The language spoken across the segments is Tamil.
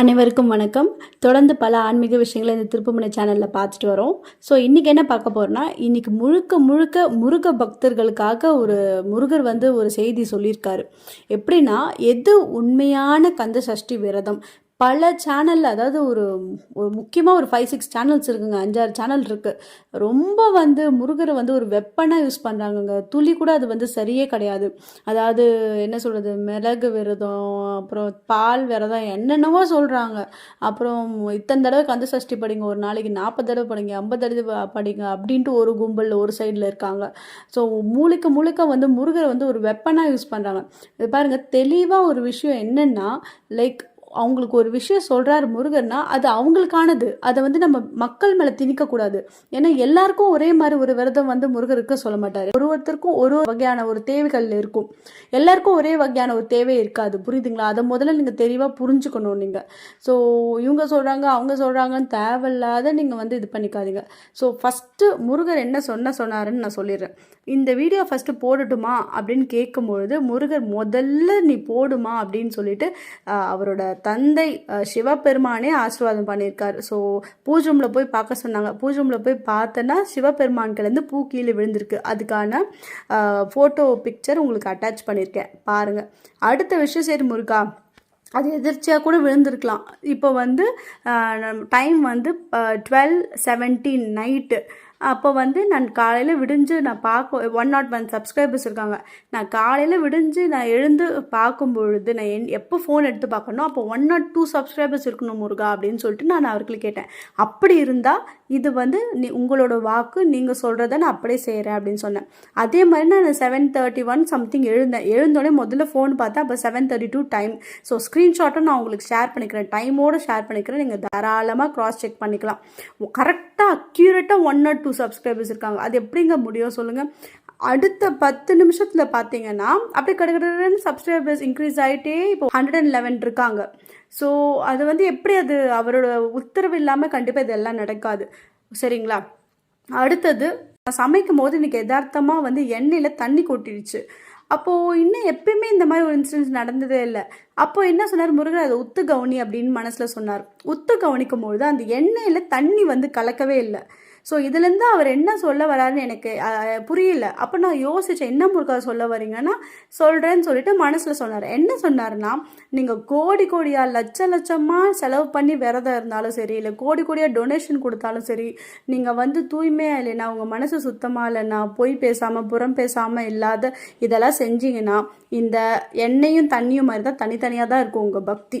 அனைவருக்கும் வணக்கம். தொடர்ந்து பல ஆன்மீக விஷயங்களை இந்த திருப்புமனை சேனலில் பார்த்துட்டு வரோம். ஸோ இன்றைக்கி என்ன பார்க்க போகிறோன்னா இன்றைக்கி முழுக்க முழுக்க முருக பக்தர்களுக்காக ஒரு முருகர் வந்து ஒரு செய்தி சொல்லியிருக்காரு. எப்படின்னா எது உண்மையான கந்த சஷ்டி விரதம்? பல சேனலில் அதாவது ஒரு ஒரு முக்கியமாக ஒரு ஃபைவ் சிக்ஸ் சேனல்ஸ் இருக்குங்க. அஞ்சாறு சேனல் இருக்குது ரொம்ப வந்து முருகரை வந்து ஒரு வெப்பனாக யூஸ் பண்ணுறாங்கங்க துளி கூட அது வந்து சரியே கிடையாது. அதாவது என்ன சொல்கிறது மிளகு விரதம் அப்புறம் பால் விரதம் என்னென்னவோ சொல்கிறாங்க அப்புறம் இத்தனை தடவை கந்த சஷ்டி படிங்க ஒரு நாளைக்கு நாற்பது தடவை படிங்க ஐம்பது தடவை படிங்க அப்படின்ட்டு ஒரு கும்பலில் ஒரு சைடில் இருக்காங்க. ஸோ முழுக்க முழுக்க வந்து முருகரை வந்து ஒரு வெப்பனாக யூஸ் பண்ணுறாங்க இது பாருங்கள் தெளிவாக ஒரு விஷயம் என்னென்னா லைக் அவங்களுக்கு ஒரு விஷயம் சொல்கிறார் முருகன்னா அது அவங்களுக்கானது. அதை வந்து நம்ம மக்கள் மேலே திணிக்கக்கூடாது ஏன்னா எல்லாருக்கும் ஒரே மாதிரி ஒரு விரதம் வந்து முருகருக்கு சொல்ல மாட்டார். ஒரு ஒருத்தருக்கும் ஒரு வகையான ஒரு தேவைகள் இருக்கும். எல்லாருக்கும் ஒரே வகையான ஒரு தேவை இருக்காது. புரியுதுங்களா? அதை முதல்ல நீங்கள் தெளிவாக புரிஞ்சுக்கணும் நீங்கள் ஸோ இவங்க சொல்கிறாங்க அவங்க சொல்கிறாங்கன்னு தேவையில்லாத நீங்கள் வந்து இது பண்ணிக்காதீங்க. ஸோ ஃபஸ்ட்டு முருகர் என்ன சொன்ன சொன்னாருன்னு நான் சொல்லிடுறேன். இந்த வீடியோ ஃபஸ்ட்டு போடட்டுமா அப்படின்னு கேட்கும்பொழுது முருகர் முதல்ல நீ போடுமா அப்படின்னு சொல்லிட்டு அவரோட தந்தை சிவபெருமானே ஆசீர்வாதம் பண்ணியிருக்காரு. ஸோ பூஜை ரூமில் போய் பார்க்க சொன்னாங்க. பூஜை ரூமில் போய் பார்த்தோன்னா சிவபெருமான்கிலேருந்து பூ கீழே விழுந்திருக்கு. அதுக்கான ஃபோட்டோ பிக்சர் உங்களுக்கு அட்டாச் பண்ணியிருக்கேன். பாருங்கள் அடுத்த விஷயம் சரி முருகா அது எதிர்ச்சியாக கூட விழுந்திருக்கலாம். இப்போ வந்து டைம் வந்து டுவெல் செவன்டீன் நைட்டு அப்போ வந்து நான் காலையில் விடிஞ்சு நான் பார்க்க ஒன் நாட் ஒன் சப்ஸ்கிரைபர்ஸ் இருக்காங்க. நான் காலையில் விடிஞ்சு நான் எழுந்து பார்க்கும் பொழுது நான் என் எப்போ ஃபோன் எடுத்து பார்க்கணும் அப்போ ஒன் நாட் டூ சப்ஸ்கிரைபர்ஸ் இருக்கணும் முருகா அப்படின்னு சொல்லிட்டு நான் அவர்களுக்கு கேட்டேன். அப்படி இருந்தால் இது வந்து நீ உங்களோட வாக்கு நீங்கள் சொல்கிறத நான் அப்படியே செய்கிறேன் அப்படின்னு சொன்னேன். அதே மாதிரி நான் செவன் தேர்ட்டி ஒன் சம்திங் எழுந்தேன். எழுந்தோடனே முதல்ல ஃபோன் பார்த்தா அப்போ seven thirty two time so ஸ்க்ரீன்ஷாட்டும் நான் உங்களுக்கு ஷேர் பண்ணிக்கிறேன். டைமோடு ஷேர் பண்ணிக்கிறேன். நீங்கள் தாராளமாக க்ராஸ் செக் பண்ணிக்கலாம். கரெக்டாக அக்யூரேட்டாக ஒன் நாட் டூ சப்ஸ்கிரைபர்ஸ் இருக்காங்க. அது எப்படிங்க முடியும் சொல்லுங்கள் அடுத்த பத்து நிமிஷத்தில் பார்த்தீங்கன்னா அப்படியே கடற்கடன்னு சப்ஸ்கிரைபர்ஸ் இன்க்ரீஸ் ஆகிட்டே இப்போ ஹண்ட்ரட் அண்ட் லெவன் இருக்காங்க. ஸோ அது வந்து எப்படி அது அவரோட உத்தரவு இல்லாமல் கண்டிப்பாக இதெல்லாம் நடக்காது. சரிங்களா? அடுத்தது நான் சமைக்கும் போது இன்னைக்கு யதார்த்தமாக வந்து எண்ணெயில் தண்ணி கொட்டிடுச்சு அப்போது இன்னும் எப்பயுமே இந்த மாதிரி ஒரு இன்சிடென்ட் நடந்ததே இல்லை. அப்போ என்ன சொன்னார் முருகன் அதை உத்து கவனி அப்படின்னு மனசில் சொன்னார். உத்து கவனிக்கும் பொழுது அந்த எண்ணெயில் தண்ணி வந்து கலக்கவே இல்லை. ஸோ இதுலேருந்து அவர் என்ன சொல்ல வராருன்னு எனக்கு புரியல. அப்போ நான் யோசித்தேன் என்ன முருகா சொல்ல வரீங்கன்னா சொல்கிறேன்னு சொல்லிட்டு மனசில் சொன்னார். என்ன சொன்னாருன்னா நீங்கள் கோடி கோடியாக லட்ச லட்சமாக செலவு பண்ணி விரதம் இருந்தாலும் சரி இல்லை கோடி கோடியாக டொனேஷன் கொடுத்தாலும் சரி நீங்கள் வந்து தூய்மையாக இல்லைன்னா உங்கள் மனசு சுத்தமாக இல்லைன்னா பொய் பேசாமல் புறம் பேசாமல் இல்லாத இதெல்லாம் செஞ்சீங்கன்னா இந்த எண்ணெயும் தண்ணியும் மாதிரி தான் தனித்தனியாக தான் இருக்கும் உங்கள் பக்தி.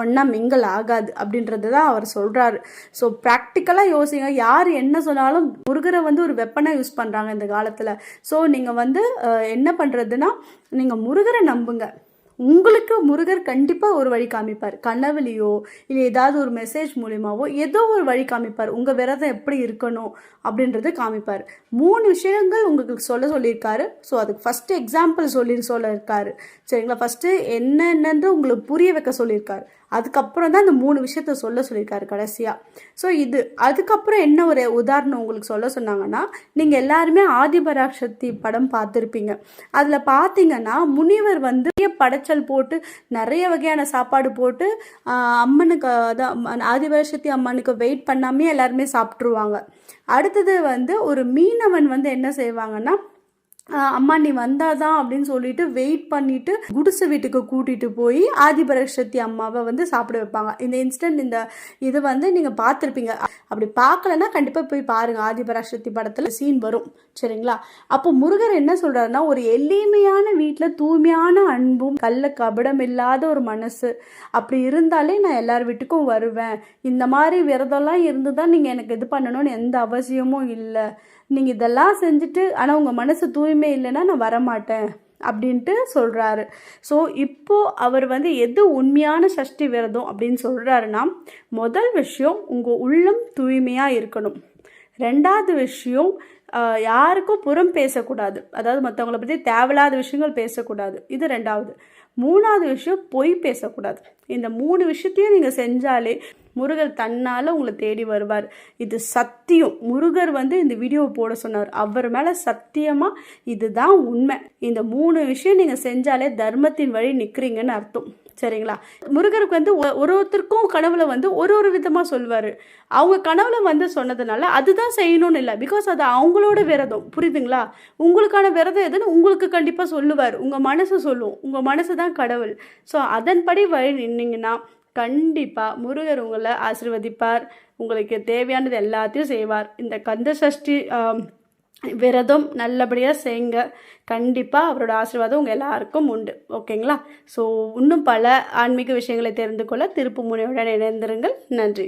ஒன்றா மிங்கல் ஆகாது அப்படின்றது தான் அவர் சொல்கிறாரு ஸோ ப்ராக்டிக்கலாக யோசிங்க. யார் என்ன சொன்னாலும் முருகரை வந்து ஒரு வெப்பனாக யூஸ் பண்ணுறாங்க இந்த காலத்தில். ஸோ நீங்கள் வந்து என்ன பண்ணுறதுன்னா நீங்கள் முருகரை நம்புங்க. உங்களுக்கு முருகர் கண்டிப்பாக ஒரு வழி காமிப்பார். கனவுலையோ இல்லை ஏதாவது ஒரு மெசேஜ் மூலியமாவோ ஏதோ ஒரு வழி காமிப்பார். உங்கள் விரதம் எப்படி இருக்கணும் அப்படின்றத காமிப்பார். மூணு விஷயங்கள் உங்களுக்கு சொல்ல சொல்லியிருக்காரு. ஸோ அதுக்கு ஃபஸ்ட்டு எக்ஸாம்பிள் சொல்லி சொல்ல சரிங்களா? ஃபஸ்ட்டு என்னென்னன்று உங்களுக்கு புரிய வைக்க சொல்லியிருக்காரு. அதுக்கப்புறம் தான் அந்த மூணு விஷயத்த சொல்ல சொல்லியிருக்காரு கடைசியாக ஸோ இது அதுக்கப்புறம் என்ன ஒரு உதாரணம் உங்களுக்கு சொல்ல சொன்னாங்கன்னா நீங்கள் எல்லாருமே ஆதிபராசக்தி படம் பார்த்துருப்பீங்க. அதில் பார்த்தீங்கன்னா முனிவர் வந்து படைச்ச காய்ச்சல் போட்டு நிறைய வகையான சாப்பாடு போட்டு அம்மனுக்கு அதான் ஆதிபராசக்தி அம்மனுக்கு வெயிட் பண்ணாமே எல்லாருமே சாப்பிட்ருவாங்க அடுத்தது வந்து ஒரு மீனவன் வந்து என்ன செய்வாங்கன்னா அம்மா நீ வந்தாதான் அப்படின்னு சொல்லிட்டு வெயிட் பண்ணிட்டு குடிசை வீட்டுக்கு கூட்டிட்டு போய் ஆதிபராசக்தி அம்மாவை வந்து சாப்பிட வைப்பாங்க. இந்த இன்ஸ்டன்ட் இந்த இது வந்து நீங்க பார்த்துருப்பீங்க. அப்படி பார்க்கலன்னா கண்டிப்பா போய் பாருங்க. ஆதிபராசக்தி படத்துல சீன் வரும். சரிங்களா? அப்போ முருகர் என்ன சொல்றாருன்னா ஒரு எளிமையான வீட்டில் தூய்மையான அன்பும் கல்ல கபடம் இல்லாத ஒரு மனசு. அப்படி இருந்தாலே நான் எல்லார் வீட்டுக்கும் வருவேன். இந்த மாதிரி விரதம்லாம் இருந்து தான் நீங்கள் எனக்கு இது பண்ணணும்னு எந்த அவசியமும் இல்லை. நீங்கள் இதெல்லாம் செஞ்சுட்டு ஆனால் உங்கள் மனசு தூய்மை இல்லைன்னா நான் வரமாட்டேன் அப்படின்ட்டு சொல்கிறாரு ஸோ இப்போது அவர் வந்து எது உண்மையான சஷ்டி விரதம் அப்படின்னு சொல்கிறாருன்னா முதல் விஷயம் உங்கள் உள்ளம் தூய்மையாக இருக்கணும். ரெண்டாவது விஷயம் யாருக்கும் புறம் பேசக்கூடாது. அதாவது மற்றவங்கள பற்றி தேவையில்லாத விஷயங்கள் பேசக்கூடாது. இது ரெண்டாவது. மூணாவது விஷயம் பொய் பேசக்கூடாது. இந்த மூணு விஷயத்தையும் நீங்கள் செஞ்சாலே முருகர் தன்னால் உங்களை தேடி வருவார். இது சத்தியம். முருகர் வந்து இந்த வீடியோவை போட சொன்னார். அவர் மேலே சத்தியமாக இதுதான் உண்மை. இந்த மூணு விஷயம் நீங்கள் செஞ்சாலே தர்மத்தின் வழி நிற்கிறீங்கன்னு அர்த்தம். சரிங்களா? முருகருக்கு வந்து ஒ- ஒரு ஒருத்தருக்கும் கனவுல வந்து ஒரு ஒரு விதமாக சொல்லுவார் அவங்க கனவுல வந்து சொன்னதுனால அதுதான் செய்யணும்னு இல்லை. பிகாஸ் அது அவங்களோட விரதம். புரியுதுங்களா? உங்களுக்கான விரதம் எதுன்னு உங்களுக்கு கண்டிப்பாக சொல்லுவார். உங்கள் மனசு சொல்லும். உங்கள் மனசு தான் கடவுள். ஸோ அதன்படி வழி நின்னீங்கன்னா கண்டிப்பாக முருகர் உங்களை ஆசிர்வதிப்பார். உங்களுக்கு தேவையானது எல்லாத்தையும் செய்வார். இந்த கந்த சஷ்டி விரதம் நல்லபடியாக செய்யுங்க கண்டிப்பாக அவரோட ஆசீர்வாதம் உங்கள் எல்லாருக்கும் உண்டு. ஓகேங்களா? ஸோ இன்னும் பல ஆன்மீக விஷயங்களை தெரிந்து கொள்ள திருப்பு முனையுடன் இணைந்திருங்கள். நன்றி.